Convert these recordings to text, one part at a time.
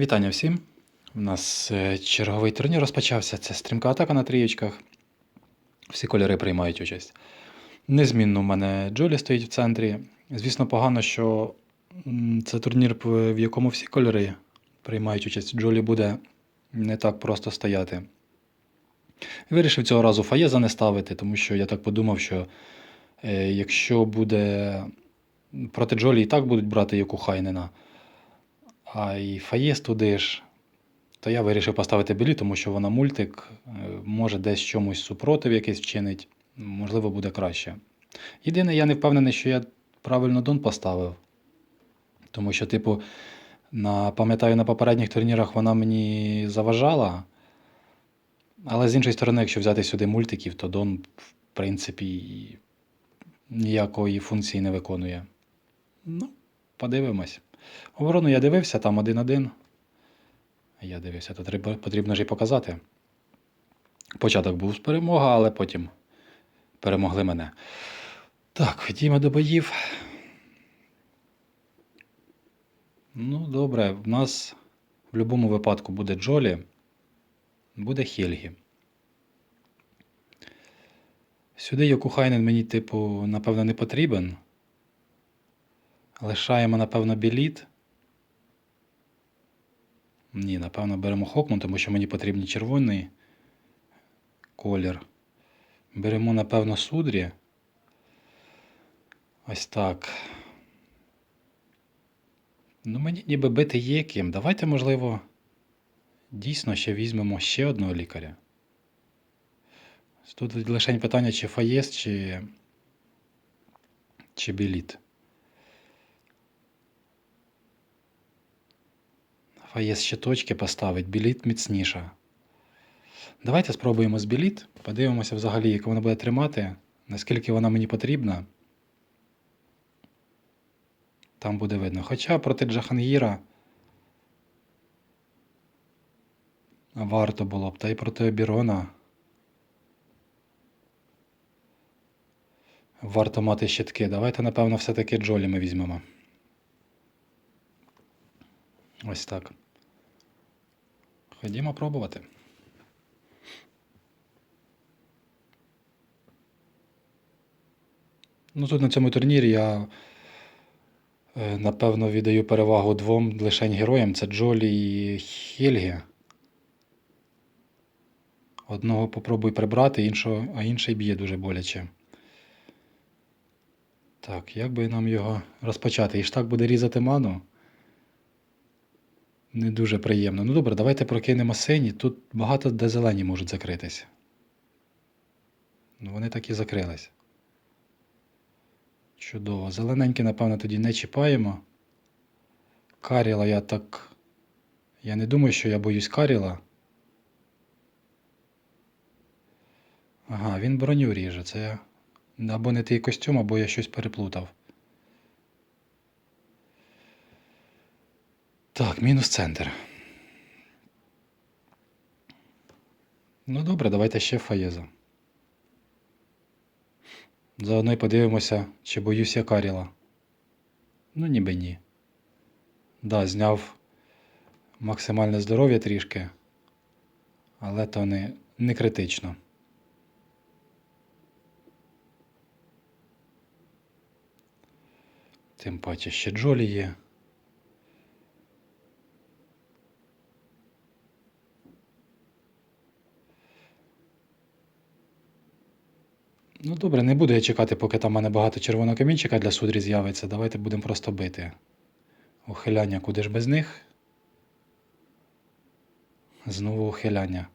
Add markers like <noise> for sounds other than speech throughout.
Вітання всім. У нас е, черговий турнір розпочався. Це стрімка атака на трієчках. Всі кольори приймають участь. Незмінно у мене Джолі стоїть в центрі. Звісно, погано, що це турнір, в якому всі кольори приймають участь. Джолі буде не так просто стояти. Вирішив цього разу Фаєза не ставити, тому що я так подумав, що е, якщо буде проти Джолі і так будуть брати яку Хайнена, а і Фаєс туди ж, то я вирішив поставити Білі, тому що вона мультик, е, може десь чомусь супротив якийсь вчинить, можливо, буде краще. Єдине, я не впевнений, що я правильно Дон поставив. Тому що, типу, на, пам'ятаю, на попередніх турнірах вона мені заважала. Але з іншої сторони, якщо взяти сюди мультиків, то Дон, в принципі, ніякої функції не виконує. Ну, подивимось. Оборону я дивився, там один-один. Я дивився, то потрібно ж і показати. Початок був з перемога, але потім перемогли мене. Так, ходімо до боїв. Ну, добре, в нас в будь-якому випадку буде Джолі, буде Хельгі. Сюди Йокухайнен мені, типу, напевно, не потрібен. Лишаємо, напевно, біліт. Ні, напевно, беремо Хокман, тому що мені потрібен червоний колір. Беремо, напевно, судрі. Ось так. Ну, мені ніби бити є ким. Давайте, можливо, дійсно ще візьмемо ще одного лікаря. Тут лише питання, чи Фаєс, чи, чи Біліт. Фаєс ще точки поставить, біліт міцніша. Давайте спробуємо з біліт. Подивимося взагалі, як вона буде тримати, наскільки вона мені потрібна. Там буде видно. Хоча проти Джахангіра варто було б, та й проти Обірона. Варто мати щитки. Давайте, напевно, все-таки Джолі ми візьмемо. Ось так. Ходімо пробувати. Ну, тут на цьому турнірі я е, напевно віддаю перевагу двом лишень героям це Джолі і Хельгі. Одного попробуй прибрати, іншого, а інший б'є дуже боляче. Так, як би нам його розпочати? І ж так буде різати ману. Не дуже приємно. Ну добре, давайте прокинемо сині. Тут багато де зелені можуть закритися. Ну, вони так і закрились. Чудово. Зелененькі, напевно, тоді не чіпаємо. Каріла я так. Я не думаю, що я боюсь Каріла. Ага, він броню ріже. Це я. Або не той костюм, або я щось переплутав. Так, мінус центр. Ну добре, давайте ще Фаєза. Заодно й подивимося, чи боюсь я Каріла. Ну, ніби ні. Да, зняв максимальне здоров'я трішки, але то не, не критично. Тим паче ще Джолі є. Ну добре, не буду я чекати, поки там в мене багато червоного камінчика для судрі з'явиться. Давайте будемо просто бити. Ухиляння куди ж без них? Знову ухиляння.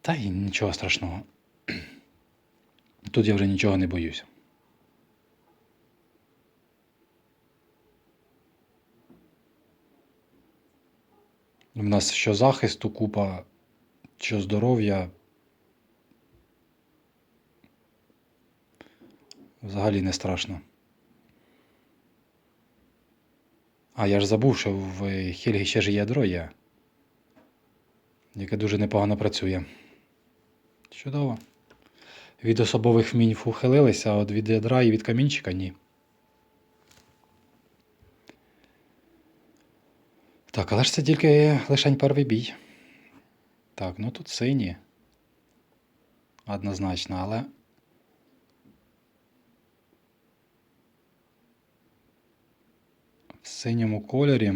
Та й нічого страшного. Тут я вже нічого не боюсь. У нас що захисту купа, що здоров'я. Взагалі не страшно. А я ж забув, що в Хельгі ще ж ядро є, яке дуже непогано працює. Чудово. Від особових вмінь ухилилися, а от від ядра і від камінчика ні. Так, але ж це тільки лишень перший бій. Так, ну тут сині. Однозначно, але. Синьому кольорі.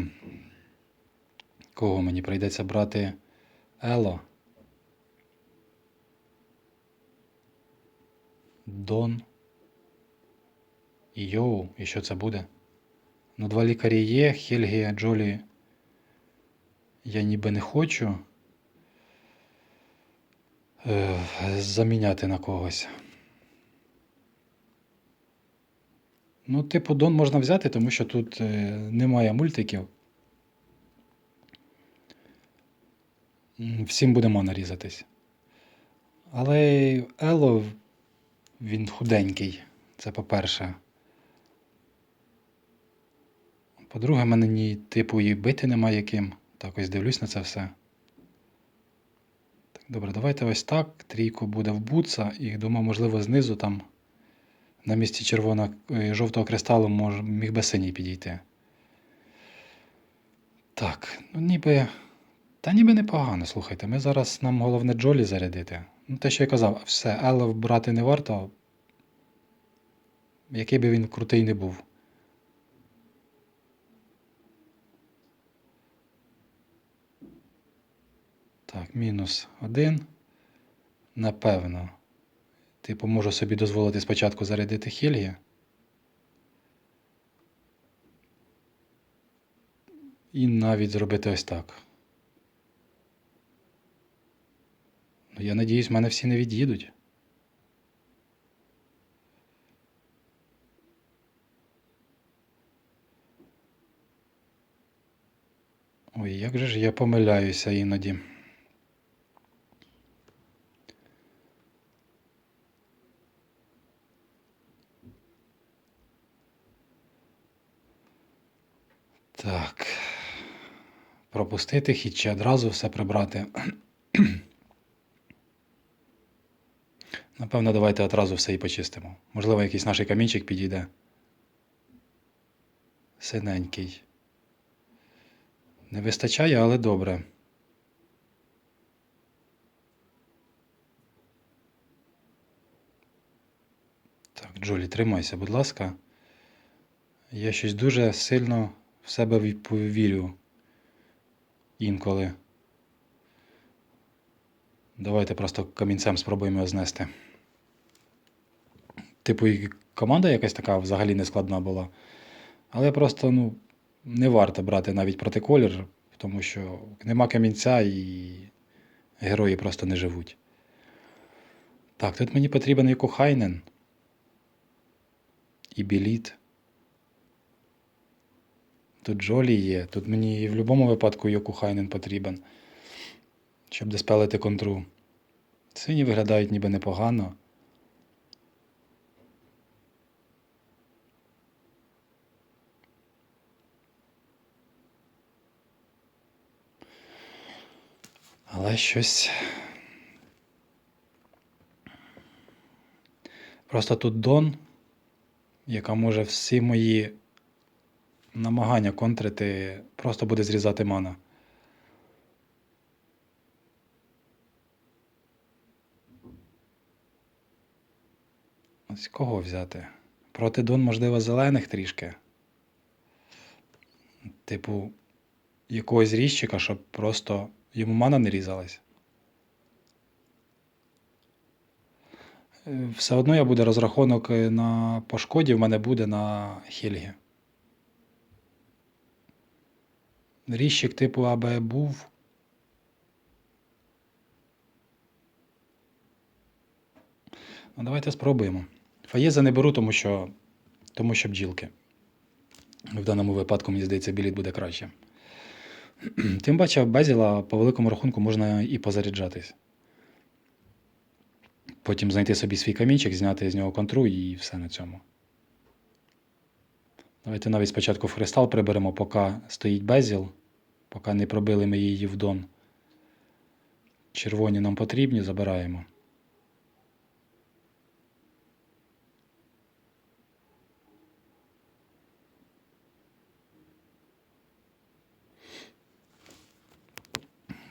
Кого мені прийдеться брати Ело? Дон. Йоу. І що це буде? Ну, два лікарі є, Хельгі, Джолі. Я ніби не хочу е, заміняти на когось. Ну, типу, Дон можна взяти, тому що тут е, немає мультиків. Всім буде мана різатись. Але Ело, він худенький. Це по-перше. По-друге, мене ні типу і бити немає яким. Так, ось дивлюсь на це все. Так, добре, давайте ось так. Трійку буде в буца, і думаю, можливо, знизу там на місці червоного е, жовтого кристалу мож, міг би синій підійти. Так, ну ніби. Та ніби непогано, слухайте. Ми зараз нам головне Джолі зарядити. Ну, те, що я казав, все, Елов брати не варто. Який би він крутий не був. Так, мінус один. Напевно. Типу, можу собі дозволити спочатку зарядити Хельгі. І навіть зробити ось так. Ну, я надіюсь, в мене всі не від'їдуть. Ой, як же ж я помиляюся іноді. Так. Пропустити хід чи одразу все прибрати. Напевно, давайте одразу все і почистимо. Можливо, якийсь наш камінчик підійде. Синенький. Не вистачає, але добре. Так, Джолі, тримайся, будь ласка. Я щось дуже сильно в себе ві- вірю інколи. Давайте просто камінцем спробуємо його знести. Типу, і команда якась така взагалі не складна була. Але просто, ну, не варто брати навіть проти колір, тому що нема камінця і герої просто не живуть. Так, тут мені потрібен Йокухайнен. І Біліт. Тут Джолі є. Тут мені і в будь-якому випадку Йокухайнен потрібен, щоб диспелити контру. Сині виглядають ніби непогано. Але щось. Просто тут Дон, яка може всі мої намагання контрити, просто буде зрізати мана. Ось кого взяти? Проти Дон, можливо, зелених трішки. Типу, якогось ріжчика, щоб просто йому мана не різалась. Е, Все одно я буде розрахунок е, на пошкоді, в мене буде на Хельгі. Ріжчик типу аби був. Ну, давайте спробуємо. Фаєза не беру, тому що, тому що бджілки. В даному випадку, мені здається, біліт буде краще. <clears throat> Тим паче, Безіла по великому рахунку можна і позаряджатись. Потім знайти собі свій камінчик, зняти з нього контру і все на цьому. Давайте навіть спочатку в кристал приберемо, поки стоїть безіл, поки не пробили ми її в дон. Червоні нам потрібні, забираємо.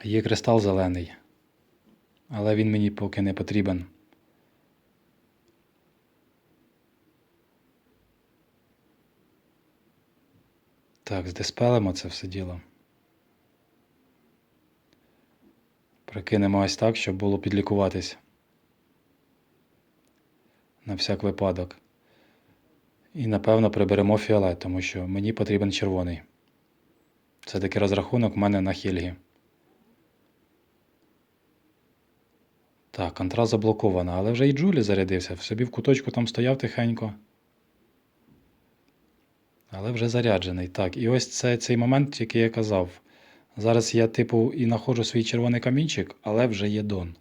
Є кристал зелений. Але він мені поки не потрібен. Так, здиспелимо це все діло. Прикинемо ось так, щоб було підлікуватись. На всяк випадок. І напевно приберемо фіолет, тому що мені потрібен червоний. Це такий розрахунок в мене на Хельгі. Так, контраст заблокована, але вже і Джулі зарядився. В собі в куточку там стояв тихенько. Але вже заряджений. Так, і ось це цей момент, який я казав. Зараз я, типу, і знаходжу свій червоний камінчик, але вже є дон.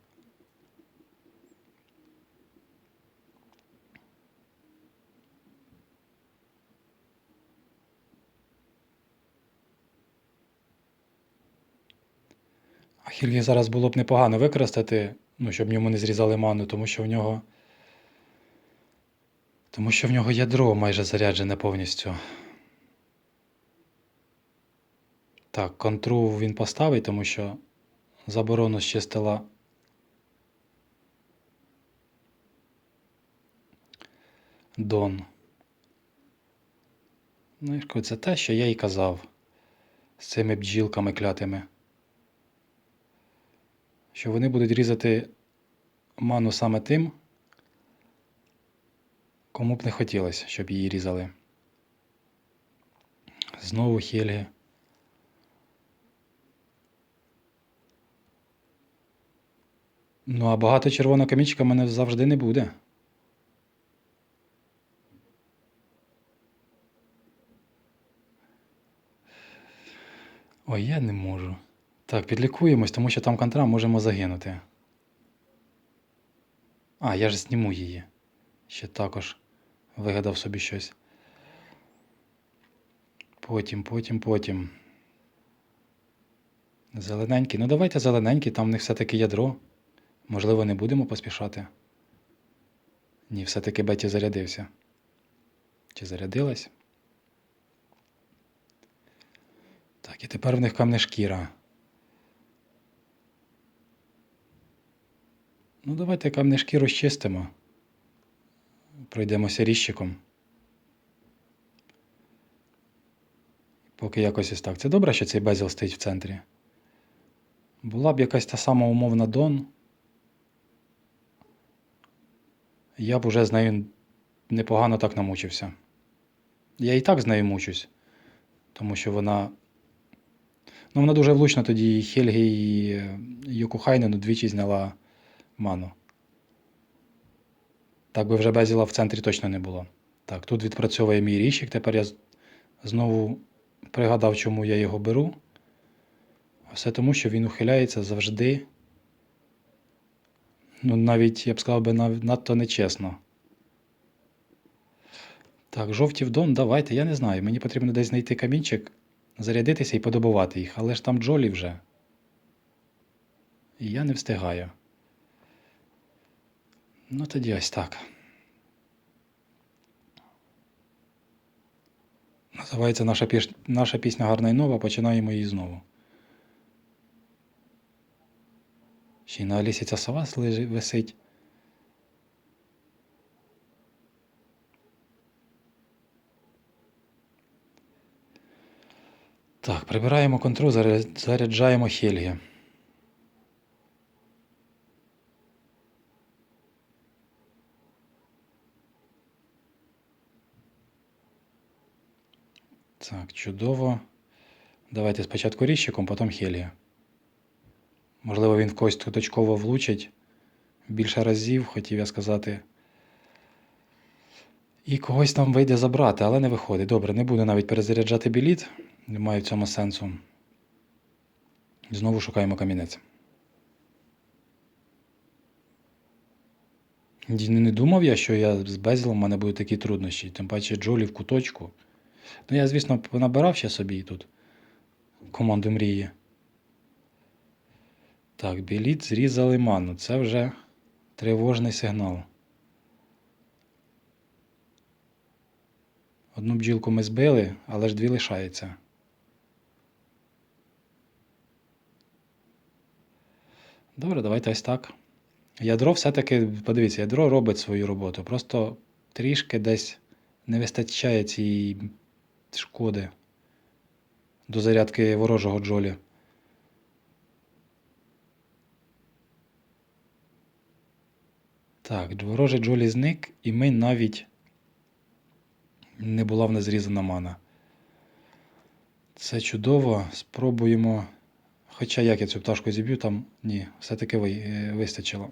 Хільгі зараз було б непогано використати, ну, щоб йому не зрізали ману, тому що в нього. Тому що в нього ядро майже заряджене повністю. Так, контру він поставить, тому що заборону зчистила. Дон. Ну, кажу, це те, що я і казав з цими бджілками клятими. Що вони будуть різати ману саме тим, кому б не хотілося, щоб її різали. Знову Хельги. Ну, а багато червоного камінчика в мене завжди не буде. Ой, я не можу. Так, підлікуємось, тому що там контра можемо загинути. А, я ж зніму її. Ще також вигадав собі щось. Потім, потім, потім. Зелененький. Ну давайте зелененький, там в них все-таки ядро. Можливо, не будемо поспішати. Ні, все-таки Беті зарядився. Чи зарядилась? Так, і тепер в них камне шкіра. Ну, давайте камне шкіру щистимо. Пройдемося ріщиком. Поки якось ось так. Це добре, що цей безіл стоїть в центрі. Була б якась та сама умовна Дон. Я б уже з нею непогано так намучився. Я і так з нею мучусь, тому що вона. Ну, вона дуже влучно тоді і Хельги і Йокухайнену двічі зняла ману. Так би вже безіла в центрі точно не було. Так, тут відпрацьовує мій ріщик. Тепер я знову пригадав, чому я його беру. Все тому, що він ухиляється завжди. Ну, навіть, я б сказав би, надто нечесно. Так, жовті в дон, давайте, я не знаю. Мені потрібно десь знайти камінчик, зарядитися і подобувати їх, але ж там Джолі вже. І я не встигаю. Ну, тоді ось так. Називається наша, піш... наша пісня гарна і нова, починаємо її знову. Й на Алісі ця сова висить. Так, прибираємо контроль, заряджаємо Хельги. Так, чудово. Давайте спочатку ріщиком, потім Хельги. Можливо, він в когось точково влучить більше разів, хотів я сказати. І когось там вийде забрати, але не виходить. Добре, не буду навіть перезаряджати біліт. Немає в цьому сенсу. Знову шукаємо камінець. Не думав я, що я з Безілом в мене будуть такі труднощі. Тим паче Джолі в куточку. Ну, я, звісно, понабирав ще собі тут команду мрії. Так, біліт зрізали ману. Це вже тривожний сигнал. Одну бджілку ми збили, але ж дві лишається. Добре, давайте ось так. Ядро все-таки, подивіться, ядро робить свою роботу. Просто трішки десь не вистачає цієї шкоди до зарядки ворожого джолі. Так, ворожий джолі зник, і ми навіть не була в нас зрізана мана. Це чудово. Спробуємо. Хоча як я цю пташку зіб'ю, там ні, все-таки е, вистачило.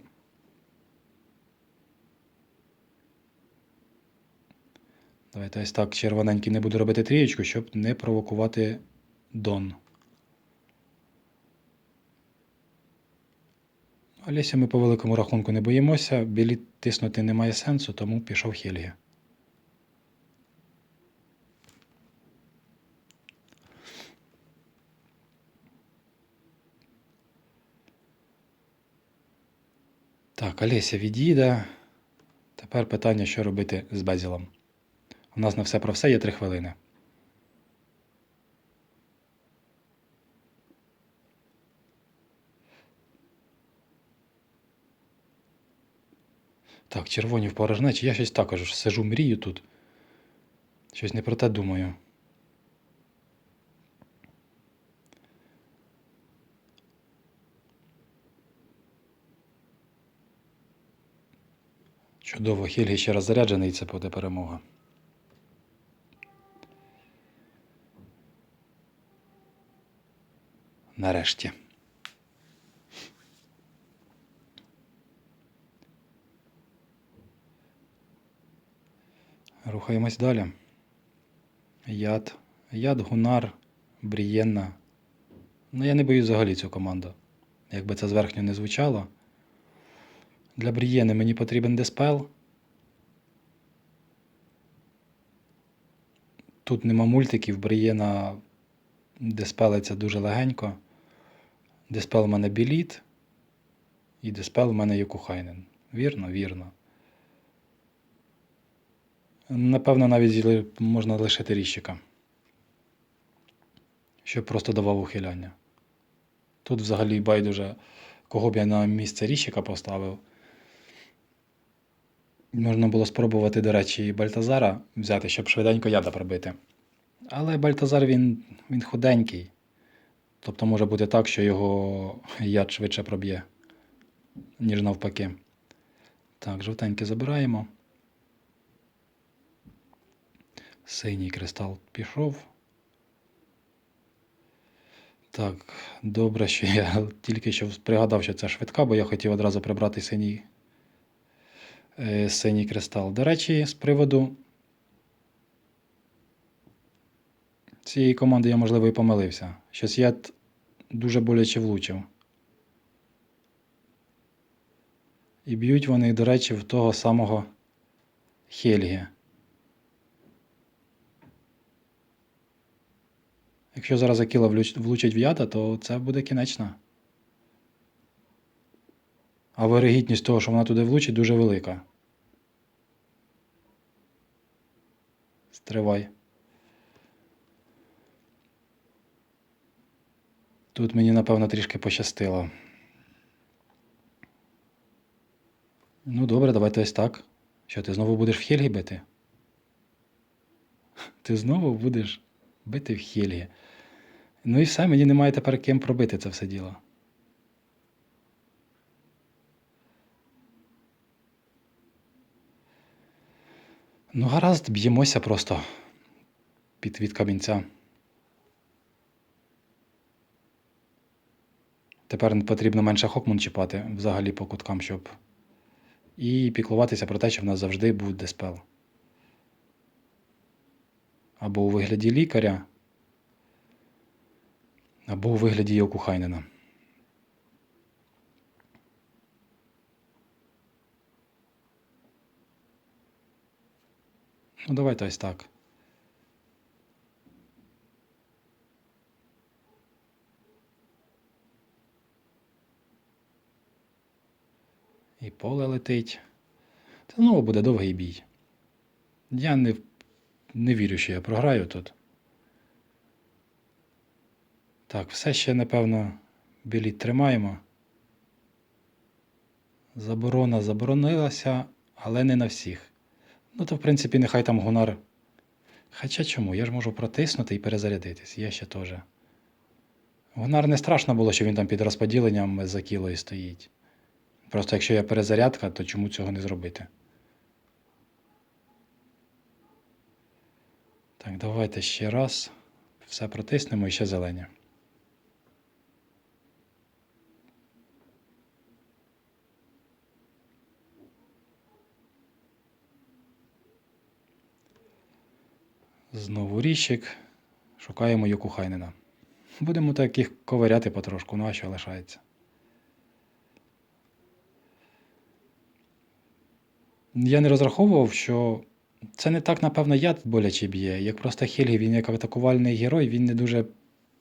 Давайте ось так червоненький не буду робити трієчку, щоб не провокувати Дон. Олеся ми по великому рахунку не боїмося, білі тиснути немає сенсу, тому пішов Хельгі. Так, Олеся відійде. Тепер питання, що робити з Безілом. У нас на все про все є три хвилини. Так, червоні в порожнечі. Я щось також сижу, мрію тут. Щось не про те думаю. Чудово, Хельгі ще раз заряджений, це буде перемога. Нарешті. Рухаємось далі. Яд. Яд, Гунар, Брієнна. Ну, я не боюсь взагалі цю команду. Якби це зверхньо не звучало. Для Брієни мені потрібен диспел. Тут нема мультиків, Брієна диспелиться дуже легенько. Диспел у мене біліт. І диспел у мене Йокухайнен. Вірно, вірно. Напевно, навіть можна лишити ріщика. Щоб просто давав ухиляння. Тут взагалі байдуже, кого б я на місце ріщика поставив. Можна було спробувати, до речі, і Бальтазара взяти, щоб швиденько яда пробити. Але Бальтазар він, він худенький. Тобто може бути так, що його яд швидше проб'є, ніж навпаки. Так, жовтеньке забираємо. Синій кристал пішов. Так, добре, що я <laughs> тільки що пригадав, що це швидка, бо я хотів одразу прибрати синій, е, синій кристал. До речі, з приводу цієї команди я, можливо, і помилився. Щось я дуже боляче влучив. І б'ють вони, до речі, в того самого Хельгі. Якщо зараз Акіла влучить в яда, то це буде кінечна. А вирогідність того, що вона туди влучить, дуже велика. Стривай. Тут мені, напевно, трішки пощастило. Ну, добре, давайте ось так. Що, ти знову будеш в Хельгі бити? Ти знову будеш бити в Хельгі. Ну і все, мені немає тепер ким пробити це все діло. Ну, гаразд, б'ємося просто під від камінця. Тепер потрібно менше хокмун чіпати взагалі по куткам, щоб. І піклуватися про те, що в нас завжди був диспел. Або у вигляді лікаря, або у вигляді Йокухайнена. Ну, давайте ось так. І поле летить. Це знову буде довгий бій. Я не, не вірю, що я програю тут. Так, все ще, напевно, біліт тримаємо. Заборона заборонилася, але не на всіх. Ну, то, в принципі, нехай там гунар. Хоча чому? Я ж можу протиснути і перезарядитись. Є ще теж. Гунар не страшно було, що він там під розподіленням за кілою стоїть. Просто якщо є перезарядка, то чому цього не зробити? Так, давайте ще раз. Все протиснемо і ще зелені. Знову ріщик. Шукаємо Йокухайнена. Будемо таких ковиряти потрошку, ну а що лишається. Я не розраховував, що це не так, напевно, яд боляче б'є. Як просто Хельгі, він як атакувальний герой, він не дуже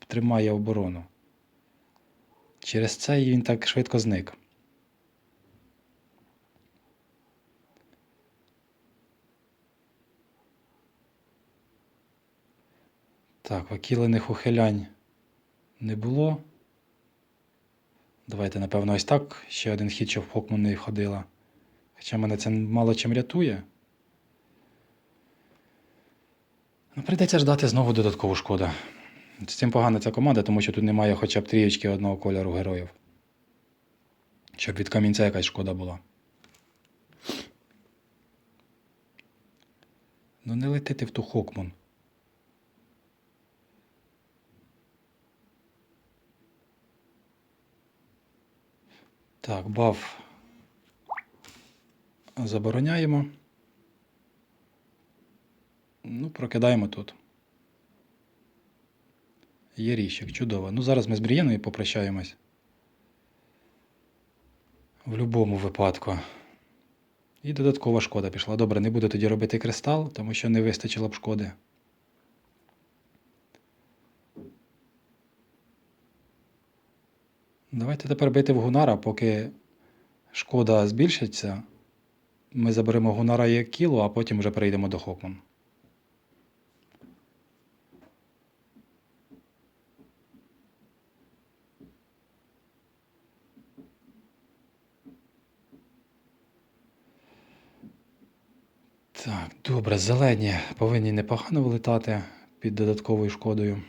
тримає оборону. Через це він так швидко зник. Так, окілених ухилянь не було. Давайте, напевно, ось так. Ще один хід, щоб Хокман не ходила. Хоча мене це мало чим рятує. Ну, прийдеться ждати знову додаткову шкоду. З цим погана ця команда, тому що тут немає хоча б трієчки одного кольору героїв. Щоб від камінця якась шкода була. Ну не летити в ту Хокмун. Так, баф забороняємо. Ну, прокидаємо тут. Є ріщик, чудово. Ну, зараз ми з Брієною попрощаємось. В будь-якому випадку. І додаткова шкода пішла. Добре, не буду тоді робити кристал, тому що не вистачило б шкоди. Давайте тепер бити в Гунара, поки шкода збільшиться. Ми заберемо Гунара і Кіло, а потім вже перейдемо до Хокман. Так, добре, зелені повинні непогано вилетати під додатковою шкодою.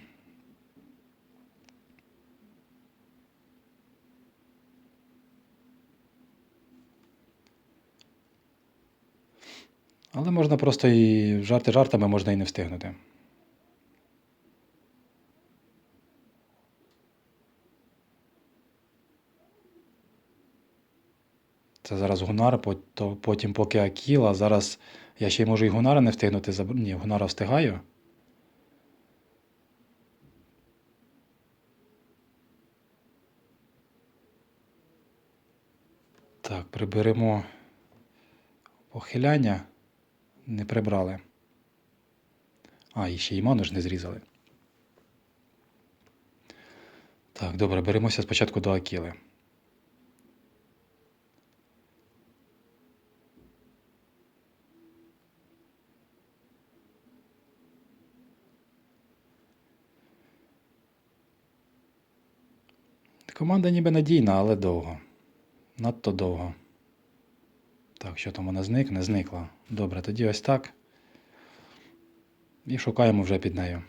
Але можна просто і жарти жартами можна і не встигнути. Це зараз Гунар, потім поки Акіла. Зараз я ще й можу і Гунара не встигнути. Ні, Гунара встигаю. Так, приберемо похиляння. Не прибрали. А, і ще й ману ж не зрізали. Так, добре, беремося спочатку до Акіли. Команда ніби надійна, але довго. Надто довго. Так, що там вона зникне? Зникла. Добре, тоді ось так. І шукаємо вже під нею.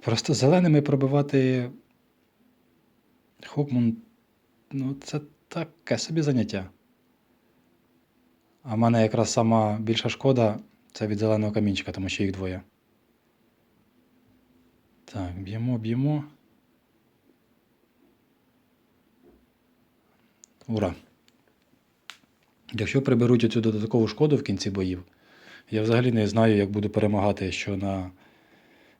Просто зеленими пробивати Хокмун, ну, це таке собі заняття. А в мене якраз сама більша шкода це від зеленого камінчика, тому що їх двоє. Так, б'ємо, б'ємо. Ура! Якщо приберуть оцю додаткову шкоду в кінці боїв, я взагалі не знаю, як буду перемагати що на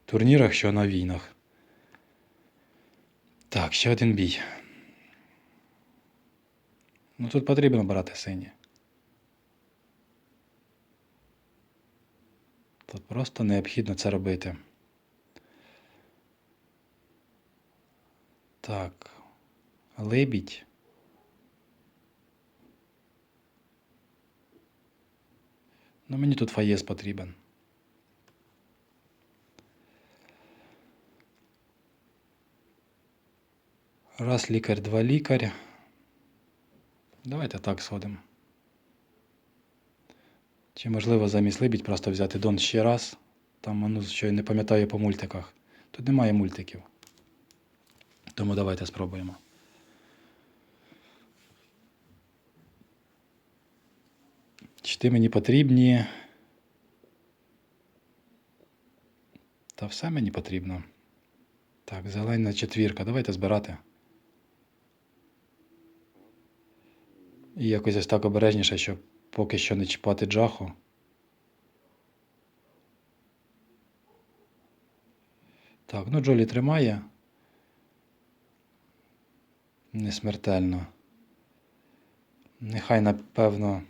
турнірах, що на війнах. Так, ще один бій. Ну тут потрібно брати сині. то просто необхідно це робити. Так, лебідь. Ну, мені тут фаєс потрібен. Раз лікар, два лікар. Давайте так сходимо. Чи можливо замість либідь просто взяти дон ще раз? Там, ну, що я не пам'ятаю по мультиках. Тут немає мультиків. Тому давайте спробуємо. Чи мені потрібні. Та все мені потрібно. Так, зелена четвірка. Давайте збирати. І якось ось так обережніше, щоб поки що не чіпати джаху. Так, ну Джолі тримає. Не смертельно. Нехай, напевно,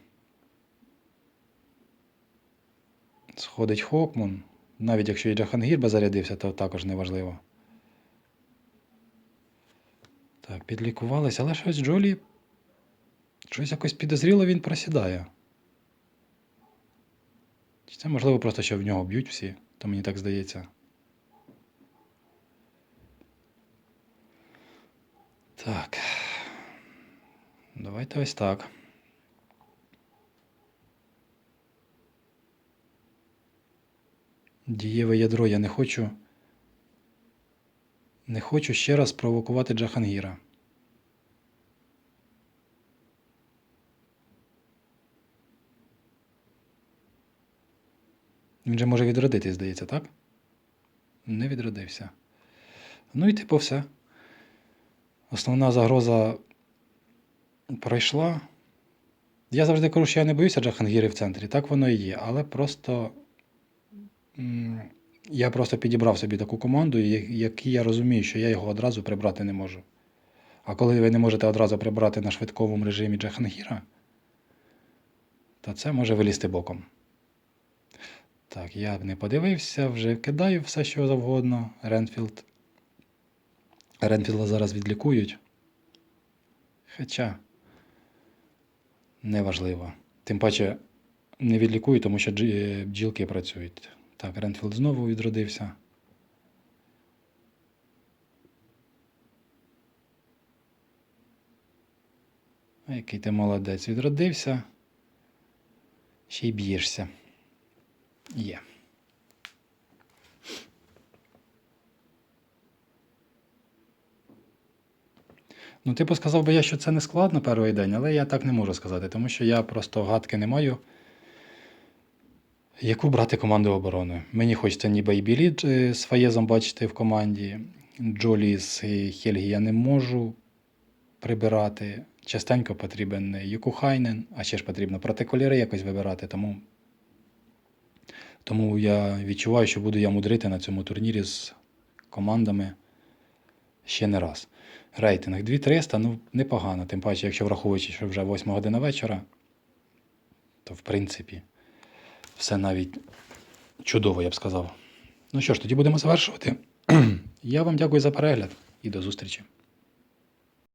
сходить Хокмун. Навіть якщо і Джахангір би зарядився, то також неважливо. Так, підлікувалися, але щось Джолі. Щось якось підозріло він просідає. Чи це можливо просто, що в нього б'ють всі, то мені так здається. Так. Давайте ось так. Дієве ядро я не хочу. Не хочу ще раз провокувати Джахангіра. Він же може відродитись, здається, так? Не відродився. Ну і типу все. Основна загроза пройшла. Я завжди кажу, що я не боюся Джахангіри в центрі. Так воно і є. Але просто я просто підібрав собі таку команду, я- я розумію, що я його одразу прибрати не можу. А коли ви не можете одразу прибрати на швидковому режимі Джахангіра, то це може вилізти боком. Так, я не подивився, вже кидаю все, що завгодно. Ренфілд. Ренфілда зараз відлікують. Хоча неважливо. Тим паче не відлікують, тому що бджілки працюють. Так, Ренфілд знову відродився. Який ти молодець, відродився. Ще й б'єшся. Є. Ну, типу, сказав би я, що це не складно перший день, але я так не можу сказати, тому що я просто гадки не маю, яку брати команду оборони. Мені хочеться ніби і Біліт е, з Фаєзом бачити в команді. Джолі з Хельгі я не можу прибирати. Частенько потрібен Юкухайнен, а ще ж потрібно протиколіри якось вибирати, тому тому я відчуваю, що буду я мудрити на цьому турнірі з командами ще не раз. Рейтинг 2300, ну непогано. Тим паче, якщо враховуючи, що вже 8 година вечора, то в принципі все навіть чудово, я б сказав. Ну що ж, тоді будемо завершувати. <clears throat> Я вам дякую за перегляд і до зустрічі.